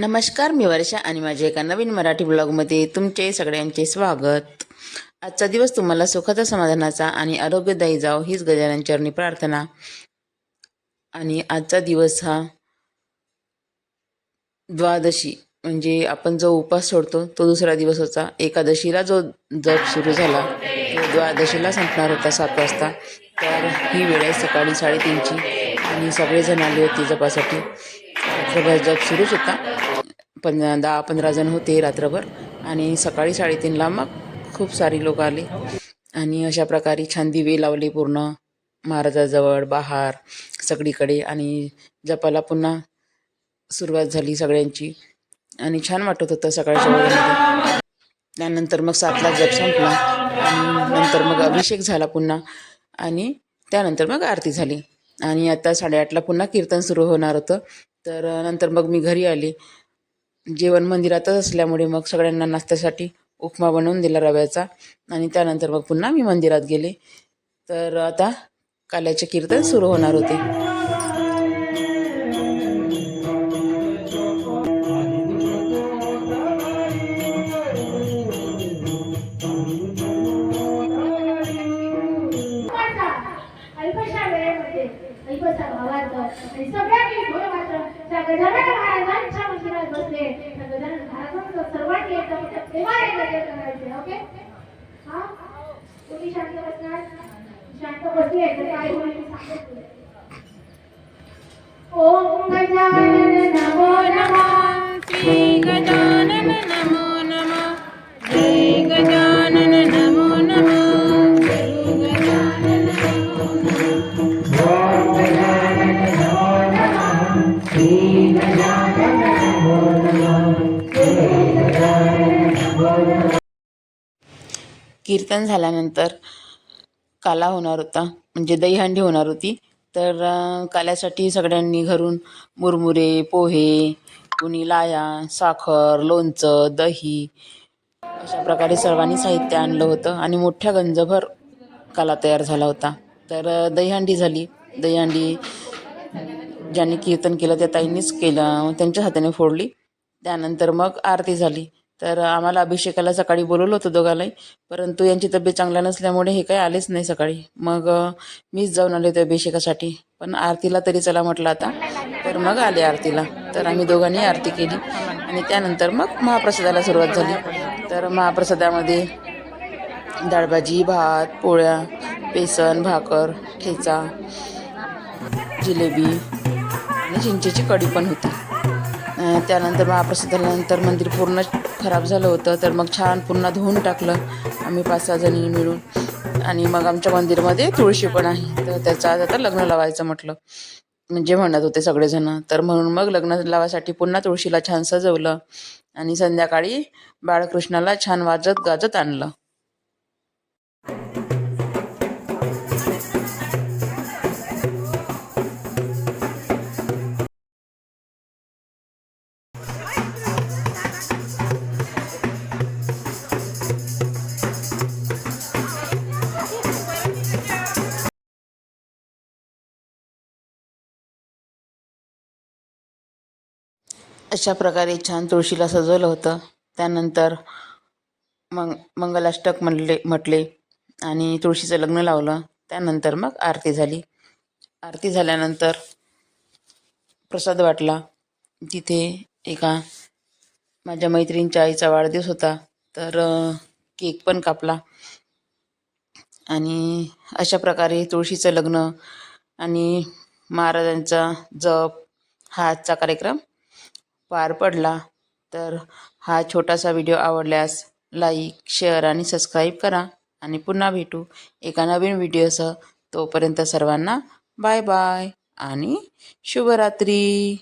नमस्कार मी वर्षा आणि माझ्या एका नवीन मराठी ब्लॉगमध्ये तुमचे सगळ्यांचे स्वागत. आजचा दिवस तुम्हाला सुखाचा समाधानाचा आणि आरोग्यदायी जाव हीच गजानन चरणी प्रार्थना. आणि आजचा दिवस हा द्वादशी म्हणजे आपण जो उपास सोडतो तो दुसरा दिवस होता. एकादशीला जो जप सुरू झाला तो द्वादशीला संपणार होता सात वाजता. तर ही वेळ आहे सकाळी साडेतीनची. आणि सगळेजण आले होते जपासाठी. रात्रभर जप सुरूच होता. पं दहा पंधरा जण होते रात्रभर. आणि सकाळी साडेतीनला मग खूप सारी लोक आले. आणि अशा प्रकारे छान दिवे लावले पूर्ण. महाराजाजवळ बाहेर सगळीकडे. आणि जपाला पुन्हा सुरुवात झाली सगळ्यांची. आणि छान वाटत होतं सकाळच्या वेळेमध्ये. त्यानंतर मग सातला जप संपला. आणि नंतर मग अभिषेक झाला पुन्हा. आणि त्यानंतर मग आरती झाली. आणि आता साडेआठला पुन्हा कीर्तन सुरू होणार होतं. तर नंतर मग मी घरी आले. जेवण मंदिरातच असल्यामुळे मग सगळ्यांना नाश्त्यासाठी उपमा बनवून दिला रव्याचा. आणि त्यानंतर मग पुन्हा मी मंदिरात गेले. तर आता काल्याचे कीर्तन सुरू होणार होते. अल्पसा सगळ्यांनी गोड मात्र. त्या गजानन महाराजांच्या मंदिरात बसले. त्या गजानन महाराजांचं सर्वांनी एकदम प्रेमाने गजर करायचे ओके? हा? तुम्ही शांत बसणार? शांत बसले तर काय होईल सांगत ओम गजानन कीर्तन झाल्यानंतर काला होणार होता म्हणजे दहीहंडी होणार होती. तर काल्यासाठी सगळ्यांनी घरून मुरमुरे पोहे कुणी लाया साखर लोणचं दही अशा प्रकारे सर्वांनी साहित्य आणलं होतं आणि मोठ्या गंजभर काला तयार झाला होता. तर दहीहंडी झाली. दहीहंडी ज्यांनी कीर्तन केलं त्या ताईंनीच केलं त्यांच्या हाताने फोडली. त्यानंतर मग आरती झाली. तर आम्हाला अभिषेकाला सकाळी बोलवलं होतं दोघांनाही. परंतु यांची तब्येत चांगल्या नसल्यामुळे हे काही आलेच नाही सकाळी. मग मीच जाऊन आले होते अभिषेकासाठी. पण आरतीला तरी चला म्हटलं आता. तर मग आले आरतीला. तर आम्ही दोघांनी आरती केली. आणि त्यानंतर मग महाप्रसादाला सुरुवात झाली. तर महाप्रसादामध्ये डाळभाजी भात पोळ्या बेसन भाकर ठेचा जिलेबी आणि चिंचेची कढी पण होती. त्यानंतर त्यानंतर झाल्यानंतर मंदिर पूर्ण खराब झालं होतं तर मग छान पुन्हा धुवून टाकलं आम्ही पाच सहा जणी मिळून. आणि मग आमच्या मंदिरमध्ये तुळशी पण आहे तर त्याचं आज आता लग्न लावायचं म्हटलं. म्हणजे म्हणत होते सगळेजण तर म्हणून मग लग्न लावायसाठी पुन्हा तुळशीला छान सजवलं आणि संध्याकाळी बाळकृष्णाला छान वाजत गाजत आणलं. अशा प्रकारे छान तुळशीला सजवलं होतं. त्यानंतर मंग मंगलाष्टक म्हणले म्हटले आणि तुळशीचं लग्न लावलं. त्यानंतर मग आरती झाली. आरती झाल्यानंतर प्रसाद वाटला. तिथे एका माझ्या मैत्रिणीच्या आईचा वाढदिवस होता. तर केक पण कापला. आणि अशा प्रकारे तुळशीचं लग्न आणि महाराजांचा जप हा आजचा कार्यक्रम पार पडला तर हा छोटासा व्हिडिओ आवडल्यास लाईक शेअर आणि सबस्क्राईब करा. आणि पुन्हा भेटू एका नवीन व्हिडिओसह. तोपर्यंत सर्वांना बाय बाय आणि शुभरात्री.